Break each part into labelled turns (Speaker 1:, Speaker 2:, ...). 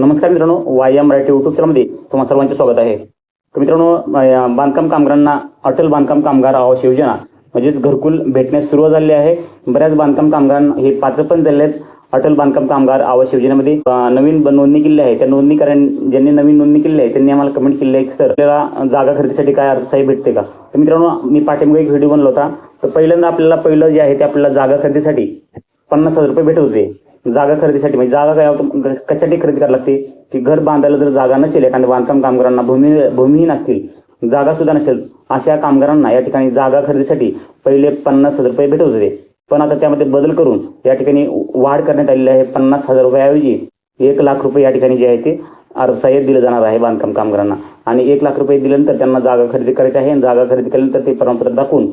Speaker 1: नमस्कार मित्रांनो वाया मराठी युट्यूब चॅनलमध्ये तुम्हा सर्वांचे स्वागत आहे. तर मित्रांनो बांधकाम कामगारांना अटल बांधकाम कामगार आवास योजना म्हणजेच घरकुल भेटण्यास सुरुवात झाली आहे. बऱ्याच बांधकाम कामगारांना हे पात्र पण झाले आहेत. अटल बांधकाम कामगार आवास योजनेमध्ये नवीन नोंदणी केली आहे. त्या नोंदणी कारण ज्यांनी नवीन नोंदणी केली आहे त्यांनी आम्हाला कमेंट केली आहे की सर आपल्याला जागा खरेदीसाठी काय अर्थसाही भेटते का? तर मित्रांनो मी पाठीमागे एक व्हिडिओ बनला होता. तर पहिल्यांदा आपल्याला पहिलं जे आहे ते आपल्याला जागा खरेदीसाठी पन्नास हजार रुपये भेटत होते. जागा खरेदीसाठी म्हणजे जागा काय कशासाठी खरेदी करायला लागते? की घर बांधायला जर जागा नसेल एखाद्या बांधकाम कामगारांना भूमी भूमीहीन असतील जागा सुद्धा नसेल अशा कामगारांना या ठिकाणी जागा खरेदीसाठी पहिले पन्नास हजार रुपये भेटत होते. पण आता त्यामध्ये बदल करून या ठिकाणी वाढ करण्यात आलेली आहे. पन्नास हजार रुपयाऐवजी एक लाख रुपये या ठिकाणी जे आहे ते अर्थसहाय्य दिलं जाणार आहे बांधकाम कामगारांना. आणि एक लाख रुपये दिल्यानंतर त्यांना जागा खरेदी करायची आहे. आणि जागा खरेदी केल्यानंतर ते प्रमाणपत्र दाखवून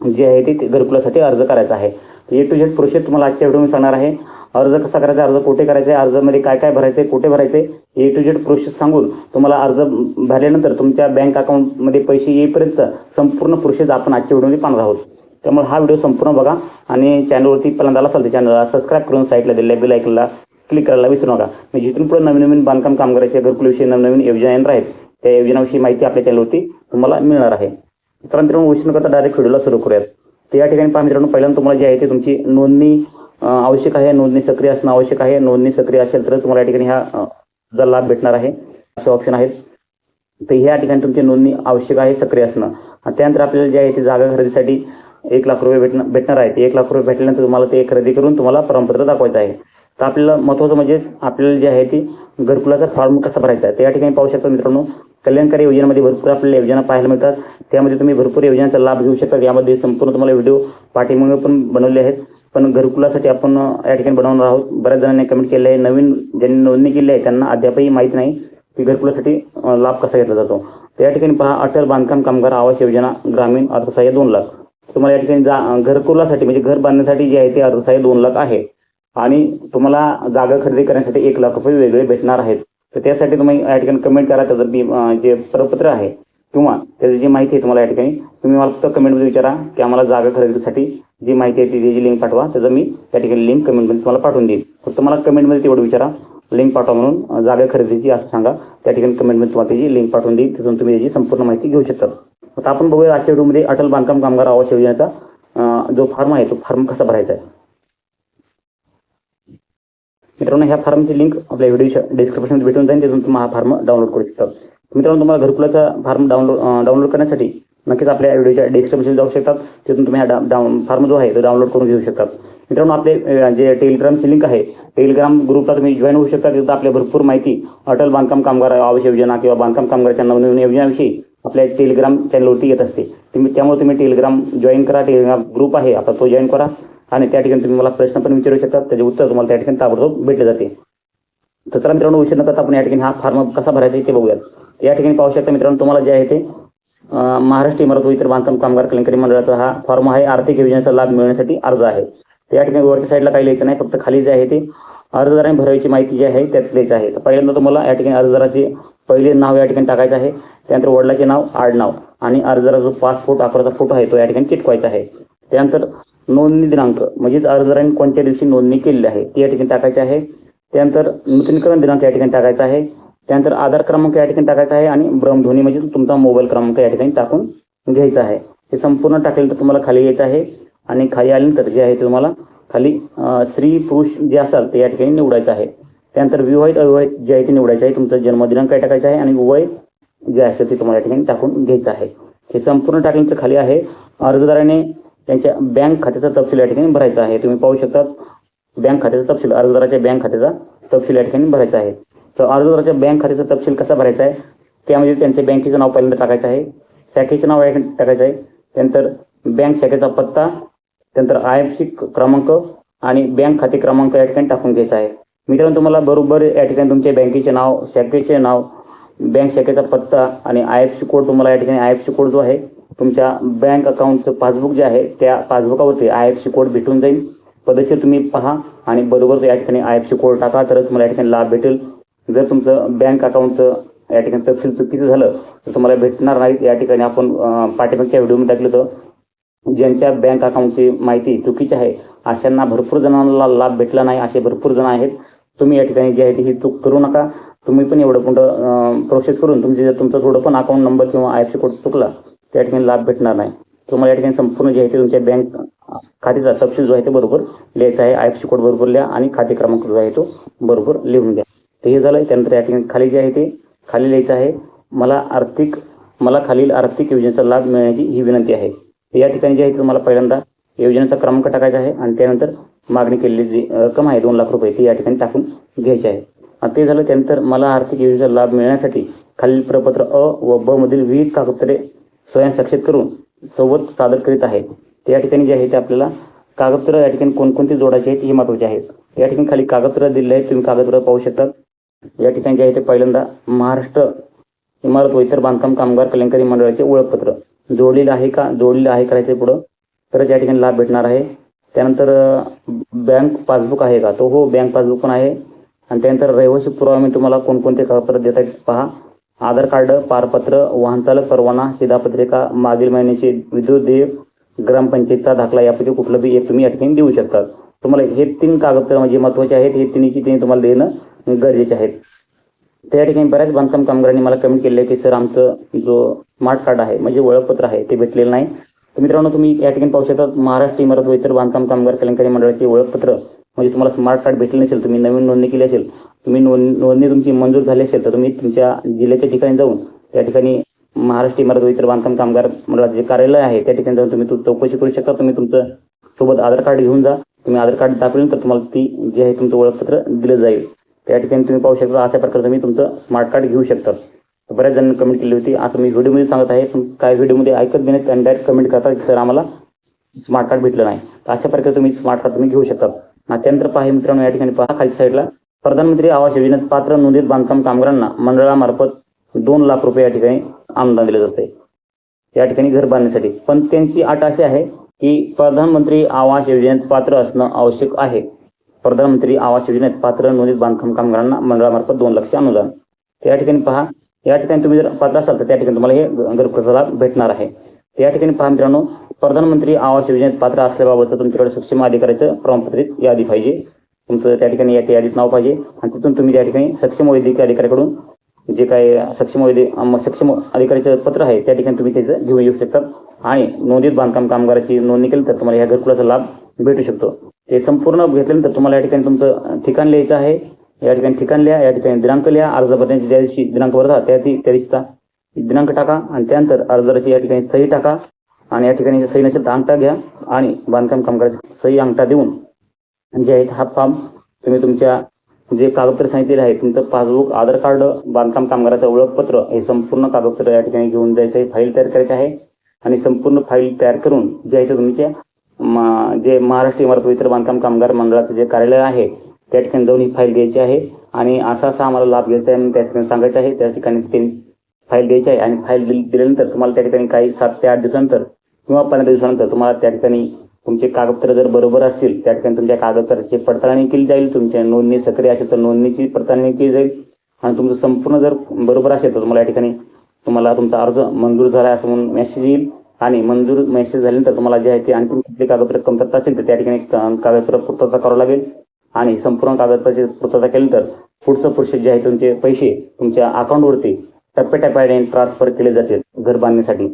Speaker 1: जे आहे ते घरकुलासाठी अर्ज करायचा आहे. ए टू झेड प्रोसेस तुम्हाला आजच्या व्हिडिओ सांगणार आहे. अर्ज कसा करायचा अर्ज कुठे करायचे अर्जमध्ये काय काय भरायचे कुठे भरायचे ए टू झेड प्रोसेस सांगून तुम्हाला अर्ज भरल्यानंतर तुमच्या बँक अकाउंटमध्ये पैसे येईपर्यंत संपूर्ण प्रोसेस आपण आजच्या व्हिडिओमध्ये पाहणार आहोत. त्यामुळे हा व्हिडिओ संपूर्ण बघा आणि चॅनलवरती पहिल्यांदा असाल तर चॅनलला सबस्क्राईब करून साईटला दिलेल्या बेल ऐकला क्लिक करायला विसरू नका. मी जिथून पुढे नवीन नवीन बांधकाम कामगाराच्या घरकुलविषयी नवनवीन योजना येणार आहेत त्या योजनाविषयी माहिती आपल्या चॅनलवरती तुम्हाला मिळणार आहे. तर मित्रांनो उशीर करता डायरेक्ट व्हिडिओला सुरू करूयात. तर या ठिकाणी पहा मित्रांनो पहिल्यांदा तुम्हाला जे आहे ते तुमची नोंदणी आवश्यक आहे. नोंदणी सक्रिय असणं आवश्यक आहे. नोंदणी सक्रिय असेल तर तुम्हाला या ठिकाणी ह्या चा लाभ भेटणार आहे असे ऑप्शन आहेत. तर ह्या ठिकाणी तुमची नोंदणी आवश्यक आहे सक्रिय असणं. आणि त्यानंतर आपल्याला जे आहे ते जागा खरेदीसाठी एक लाख रुपये भेटणं भेटणार आहे. ते एक लाख रुपये भेटल्यानंतर तुम्हाला ते खरेदी करून तुम्हाला प्रमाणपत्र दाखवायचं आहे. तर आपल्याला महत्त्वाचं म्हणजे आपल्याला जे आहे ते घरकुलाचा फॉर्म कसा भरायचा आहे? तर या ठिकाणी पाहू शकता मित्रांनो कल्याणकारी योजनेमध्ये भरपूर आपल्याला योजना पाहायला मिळतात. त्यामध्ये तुम्ही भरपूर योजनांचा लाभ घेऊ शकता. यामध्ये संपूर्ण तुम्हाला व्हिडिओ पाठीमागे पण बनवले आहेत. पण घरकुलासाठी आपण या ठिकाणी बनवणार आहोत. बऱ्याच जणांनी कमेंट केले आहे. नवीन ज्यांनी नोंदणी केली आहे त्यांना अद्यापही माहीत नाही की घरकुलासाठी लाभ कसा घेतला जातो. तर या ठिकाणी पहा अटल बांधकाम कामगार आवास योजना ग्रामीण अर्थसहाय्य दोन लाख. तुम्हाला या ठिकाणी जा घरकुलासाठी म्हणजे घर बांधण्यासाठी जे आहे ते अर्थसहाय्य दोन लाख आहे. आणि तुम्हाला जागा खरेदी करण्यासाठी एक लाख रुपये वेगळे भेटणार आहेत. तर त्यासाठी तुम्ही या ठिकाणी कमेंट करा. त्याचं बी जे प्रपत्र आहे किंवा त्याची जी माहिती आहे तुम्हाला या ठिकाणी तुम्ही मला फक्त कमेंटमध्ये विचारा की आम्हाला जागा खरेदीसाठी जी माहिती आहे ती जी लिंक पाठवा. त्याचं मी त्या ठिकाणी लिंक कमेंटमध्ये तुम्हाला पाठवून देईन. फक्त मला कमेंटमध्ये तेवढं विचारा. लिंक पाठवा म्हणून जागा खरेदीची असं सांगा. त्या ठिकाणी कमेंटमध्ये तुम्हाला त्याची लिंक पाठवून देईल तिथून तुम्ही त्याची संपूर्ण माहिती घेऊ शकता. आता आपण बघूया आजच्या व्हिडिओमध्ये अटल बांधकाम कामगार आवास योजनेचा जो फॉर्म आहे तो फॉर्म कसा भरायचा आहे. मित्रांनो ह्या फॉर्मची लिंक आपल्या व्हिडिओच्या डिस्क्रिप्शनमध्ये भेटून जाईल. तिथून तुम्ही हा फॉर्म डाउनलोड करू शकता. मित्रांनो तुम्हाला घरकुलाचा फॉर्म डाउनलोड डाउनलोड करण्यासाठी नक्कीच आपल्या व्हिडिओच्या डिस्क्रिप्शन जाऊ शकतात. तिथून तुम्ही हा डाऊन फॉर्म जो आहे तो डाउनलोड करून घेऊ शकतात. मित्रांनो आपले जे टेलिग्रामची लिंक आहे टेलिग्राम ग्रुपला तुम्ही जॉईन होऊ शकता. तिथं आपल्या भरपूर माहिती अटल बांधकाम कामगार आवास योजना किंवा बांधकाम कामगाराच्या नवनवीन योजनाविषयी आपल्या टेलिग्राम चॅनलवरती येत असते. तुम्ही त्यामुळे तुम्ही टेलिग्राम जॉईन करा. टेलिग्राम ग्रुप आहे आता तो जॉईन करा. आणि त्या ठिकाणी तुम्ही मला प्रश्न पण विचारू शकता त्याचे उत्तर तुम्हाला त्या ठिकाणी ताबडतोब भेटले जाते तर चला मित्रांनो उशीर नका आपण या ठिकाणी हा फॉर्म कसा भरायचा ते बघूयात. या ठिकाणी पाहू शकता मित्रांनो तुम्हाला जे आहे ते महाराष्ट्र इमारत व इतर बांधकाम कामगार कल्याणकारी मंडळाचा हा फॉर्म आहे. आर्थिक योजनेचा लाभ मिळण्यासाठी अर्ज आहे. तर या ठिकाणी वरच्या साईडला काही लिहायचं नाही फक्त खाली जे आहे ते अर्जदाराने भरायची माहिती जी आहे त्यात लिहायचं आहे. तर पहिल्यांदा तुम्हाला या ठिकाणी अर्जदाराचे पहिले नाव या ठिकाणी टाकायचं आहे. त्यानंतर वडिलाचे नाव आडनाव आणि अर्जदाराचा जो पासपोर्ट आकाराचा फोटो आहे तो या ठिकाणी चिटकवायचा आहे. त्यानंतर नोंदणी दिनांक म्हणजेच अर्जदारांनी कोणत्या दिवशी नोंदणी केलेली आहे ती या ठिकाणी टाकायची आहे. त्यानंतर नूतनीकरण दिनांक या ठिकाणी टाकायचा आहे. त्यानंतर आधार क्रमांक या ठिकाणी टाकायचा आहे आणि भ्रमध्वनी म्हणजे तुमचा मोबाईल क्रमांक या ठिकाणी टाकून घ्यायचा आहे. हे संपूर्ण टाकलं तर तुम्हाला खाली यायचं आहे आणि खाली आल्यानंतर जे आहे ते तुम्हाला खाली स्त्री पुरुष जे असाल ते या ठिकाणी निवडायचं आहे. त्यानंतर विवाहित अविवाहित जे आहे ते निवडायचं आहे. तुमचा जन्मदिनांक काय टाकायचा आहे आणि वय जे असेल ते तुम्हाला या ठिकाणी टाकून घ्यायचं आहे. हे संपूर्ण टाकल्यानंतर खाली आहे. अर्जदाराने त्यांच्या बँक खात्याचा तपशील या ठिकाणी भरायचा आहे. तुम्ही पाहू शकता बँक खात्याचा तपशील अर्जदाराच्या बँक खात्याचा तपशील या ठिकाणी भरायचा आहे. तर अर्जदाराच्या बँक खात्याचा तपशील कसा भरायचा आहे? त्यामध्ये त्यांच्या बँकेचं नाव पहिल्यांदा टाकायचं आहे. शाखेचं नाव या ठिकाणी टाकायचं आहे. त्यानंतर बँक शाखेचा पत्ता त्यानंतर आय एफ सी क्रमांक आणि बँक खाते क्रमांक या ठिकाणी टाकून घ्यायचा आहे. मित्रांनो तुम्हाला बरोबर या ठिकाणी तुमच्या बँकेचे नाव शाखेचे नाव बँक शाखेचा पत्ता आणि आय एफ सी कोड तुम्हाला या ठिकाणी आय एफ सी कोड जो आहे तुमच्या बँक अकाउंटचं पासबुक जे आहे त्या पासबुकावरती आय एफ सी कोड भेटून जाईल. पदशीर तुम्ही पहा आणि बरोबर या ठिकाणी आय एफ सी कोड टाका तरच तुम्हाला या ठिकाणी लाभ भेटेल. जर तुमचं बँक अकाउंटचं या ठिकाणी तपशील चुकीचं झालं तर तुम्हाला भेटणार नाही या ठिकाणी आपण पाठीमागच्या व्हिडिओमध्ये टाकलं होतं ज्यांच्या बँक अकाउंटची माहिती चुकीची आहे अशांना भरपूर जणांना लाभ भेटला नाही असे भरपूर जण आहेत. तुम्ही या ठिकाणी जी आहे ती ही चूक करू नका. तुम्ही पण एवढं पुढं प्रोसेस करून तुमचे जर तुमचा थोडं पण अकाउंट नंबर किंवा आय एफ सी कोड चुकला त्या ठिकाणी लाभ भेटणार नाही. तुम्हाला या ठिकाणी संपूर्ण जे आहे ते तुमच्या बँक खात्याचा तपशील जो आहे ते बरोबर लिहायचा आहे. आय एफ सी कोड बरोबर लिहा आणि खाते क्रमांक जो आहे तो बरोबर लिहून घ्या. तर हे झालं. त्यानंतर या ठिकाणी खाली जे आहे ते खाली लिहायचं आहे. मला आर्थिक मला खालील आर्थिक योजनेचा लाभ मिळण्याची ही विनंती आहे. या ठिकाणी जे आहे ते तुम्हाला पहिल्यांदा योजनेचा क्रमांक टाकायचा आहे आणि त्यानंतर मागणी केलेली जी रक्कम आहे दोन लाख रुपये ती या ठिकाणी टाकून घ्यायची आहे. आणि ते झालं. त्यानंतर मला आर्थिक योजनेचा लाभ मिळण्यासाठी खालील प्रपत्र अ व ब मधील विविध कागदपत्रे स्वयं साक्षीत करून सोबत सादर करीत आहे तर या ठिकाणी जे आहे ते आपल्याला कागदपत्र या ठिकाणी कोणकोणते जोडायचे आहेत हे महत्त्वाचे आहेत. या ठिकाणी खाली कागदपत्र दिलेले आहेत तुम्ही कागदपत्र पाहू शकता या ठिकाणी जे आहे ते पहिल्यांदा महाराष्ट्र इमारत व इतर बांधकाम कामगार कल्याणकारी मंडळाचे ओळखपत्र. जोडलेलं आहे का? जोडलेलं आहे करायचं पुढं? तरच या ठिकाणी लाभ भेटणार आहे. त्यानंतर बँक पासबुक आहे का? तो हो बँक पासबुक पण आहे. आणि त्यानंतर रहिवासी पुरावा मी तुम्हाला कोणकोणते कागदपत्र देत आहेत पहा. आधार कार्ड पारपत्र वाहनचालक परवाना शिधापत्रिका मागील महिन्याचे विद्युत देय ग्रामपंचायतचा दाखला यापैकी कुठलं बी एक तुम्ही या ठिकाणी देऊ शकता. तुम्हाला हे तीन कागदपत्र म्हणजे महत्त्वाचे आहेत हे तिन्हीची तिने तुम्हाला देणं गरजेचे आहेत. त्या ठिकाणी बऱ्याच बांधकाम कामगारांनी मला कमेंट केले की सर आमचं जो स्मार्ट कार्ड आहे म्हणजे ओळखपत्र आहे ते भेटलेलं नाही. तर मित्रांनो तुम्ही या ठिकाणी पाहू शकता महाराष्ट्र इमारत व इतर बांधकाम कामगार कल्याणकारी मंडळाचे ओळखपत्र म्हणजे तुम्हाला स्मार्ट कार्ड भेटले नसेल तुम्ही नवीन नोंदणी केली असेल तुम्ही नोंद नोंदणी तुमची मंजूर झाली असेल तर तुम्ही तुमच्या जिल्ह्याच्या ठिकाणी जाऊन त्या ठिकाणी महाराष्ट्र इमारत व इतर बांधकाम कामगार मंडळाचे जे कार्यालय आहे त्या ठिकाणी जाऊन तुम्ही चौकशी करू शकता. तुम्ही तुमचं सोबत आधार कार्ड घेऊन जा. तुम्ही आधार कार्ड दाखवल्यानंतर तुम्हाला ती जे आहे तुमचं ओळखपत्र दिलं जाईल. त्या ठिकाणी तुम्ही पाहू शकता. अशा प्रकारे तुम्ही तुमचं स्मार्ट कार्ड घेऊ शकता. बऱ्याच जणांनी कमेंट केली होती. असं मी व्हिडिओमध्ये सांगत आहे पण व्हिडिओमध्ये ऐकत नाही नाहीत आणि डायरेक्ट कमेंट करतात की सर आम्हाला स्मार्ट कार्ड भेटलं नाही. तर अशा प्रकारे तुम्ही स्मार्ट कार्ड तुम्ही घेऊ शकता. त्यानंतर पहा मित्रांनो या ठिकाणी पहा खाली साईडला प्रधानमंत्री आवास योजनेत पात्र नोंदीत बांधकाम कामगारांना मंडळामार्फत दोन लाख रुपये या ठिकाणी अनुदान दिले जाते. या ठिकाणी घर बांधण्यासाठी. पण त्यांची अट अशी आहे की प्रधानमंत्री आवास योजनेत पात्र असणं आवश्यक आहे. प्रधानमंत्री आवास योजनेत पात्र नोंदीत बांधकाम कामगारांना मंडळामार्फत दोन लक्ष अनुदान. या ठिकाणी पहा या ठिकाणी तुम्ही जर पात्र असाल तर त्या ठिकाणी तुम्हाला हे घरकुलाचा भेटणार आहे. या ठिकाणी पहा मित्रांनो प्रधानमंत्री आवास योजनेत पात्र असल्याबाबत तुमच्याकडे सक्षम अधिकाऱ्याचं प्रमाणपत्रित यादी पाहिजे. तुमचं त्या ठिकाणी या यादीत नाव पाहिजे. आणि तिथून तुम्ही त्या ठिकाणी सक्षम वैद्यकीय अधिकाऱ्याकडून जे काय सक्षम वैद्य सक्षम अधिकाऱ्याचं पत्र आहे त्या ठिकाणी तुम्ही त्याचं घेऊन येऊ शकता. आणि नोंदित बांधकाम कामगाराची नोंदणी केली तर तुम्हाला या घरकुलाचा लाभ भेटू शकतो. ते संपूर्ण घेतल्यानंतर तुम्हाला या ठिकाणी तुमचं ठिकाण लिहायचं आहे. या ठिकाणी ठिकाण लिहा या ठिकाणी दिनांक लिहा. अर्ज भरण्याची ज्या दिवशी दिनांक भरता त्या त्या दिवशीचा दिनांक टाका. आणि त्यानंतर अर्जाची या ठिकाणी सही टाका. आणि या ठिकाणी सही नसेल तर अंगठा घ्या. आणि बांधकाम कामगाराची सही अंगठा देऊन जे आहेत हा फॉर्म तुम्ही तुमच्या जे कागदपत्र सांगितलेले आहे तुमचं पासबुक आधार कार्ड बांधकाम कामगाराचं ओळखपत्र हे संपूर्ण कागदपत्र या ठिकाणी घेऊन जायचं आहे. फाईल तयार करायची आहे. आणि संपूर्ण फाईल तयार करून जे आहे ते तुमच्या जे महाराष्ट्र इमारत इतर बांधकाम कामगार मंडळाचं जे कार्यालय आहे त्या ठिकाणी जाऊन ही फाईल द्यायची आहे. आणि असा असा आम्हाला लाभ घ्यायचा आहे त्या ठिकाणी सांगायचं आहे. त्या ठिकाणी ते फाईल द्यायची आहे. आणि फाईल दिल्यानंतर तुम्हाला त्या ठिकाणी काही सात ते आठ दिवसानंतर किंवा पंधरा दिवसानंतर तुम्हाला त्या ठिकाणी तुमचे कागदपत्र जर बरोबर असतील त्या ठिकाणी तुमच्या कागदपत्राची पडताळणी केली जाईल तुमच्या नोंदणी सक्रिय असेल तर नोंदणीची पडताळणी केली जाईल. आणि तुमचं संपूर्ण जर बरोबर असेल तर तुम्हाला या ठिकाणी तुम्हाला तुमचा अर्ज मंजूर झाला असं म्हणून मेसेज येईल. आणि मंजूर मेसेज झाल्यानंतर तुम्हाला जे आहे ते आणखी कुठली कागदपत्र कमतरता असेल तर त्या ठिकाणी कागदपत्र पूर्तता करावं लागेल. आणि संपूर्ण कागदपत्राची पूर्तता केल्यानंतर पुढचं प्रोसेस जे आहे तुमचे पैसे तुमच्या अकाउंटवरती टप्प्याटप्प्याने ट्रान्सफर केले जातील घर बांधण्यासाठी.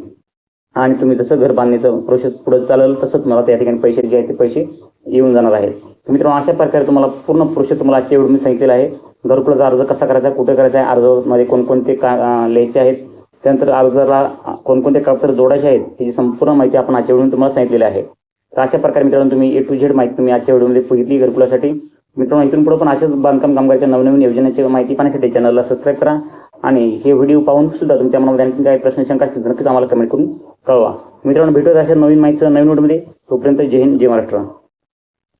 Speaker 1: आणि तुम्ही जसं घर बांधण्याचं प्रोसेस पुढे चालेल तसंच मला त्या ठिकाणी पैसे जे आहेत ते पैसे येऊन जाणार आहेत. मित्रांनो अशा प्रकारे तुम्हाला पूर्ण प्रोसेस तुम्हाला आजच्या व्हिडिओ मी सांगितलेलं आहे. घरकुलाचा अर्ज कसा करायचा कुठे करायचा आहे अर्जामध्ये कोणकोणते का लिहायचे आहेत त्यानंतर अर्जाला कोणकोणते कागदपत्र जोडायचे आहेत ह्याची संपूर्ण माहिती आपण आजच्या व्हिडिओ तुम्हाला सांगितलेली आहे. तर अशा प्रकारे मित्रांनो तुम्ही ए टू झेड माहिती तुम्ही आजच्या व्हिडिओमध्ये बघितली घरकुलासाठी. मित्रांनो इथून पुढे पण अशाच बांधकाम कामगारच्या नवनवीन योजनेची माहिती पाहण्यासाठी चॅनलला सबस्क्राईब करा. आणि हे व्हिडिओ पाहून सुद्धा तुमच्या मनामध्ये आणखी काही प्रश्न शंका असतील तर नक्कीच आम्हाला कमेंट करून कळवा. मित्रांनो भेटूया अशा नवीन माहितीचं नवीन व्हिडिओमध्ये. तोपर्यंत जय हिंद जय महाराष्ट्र.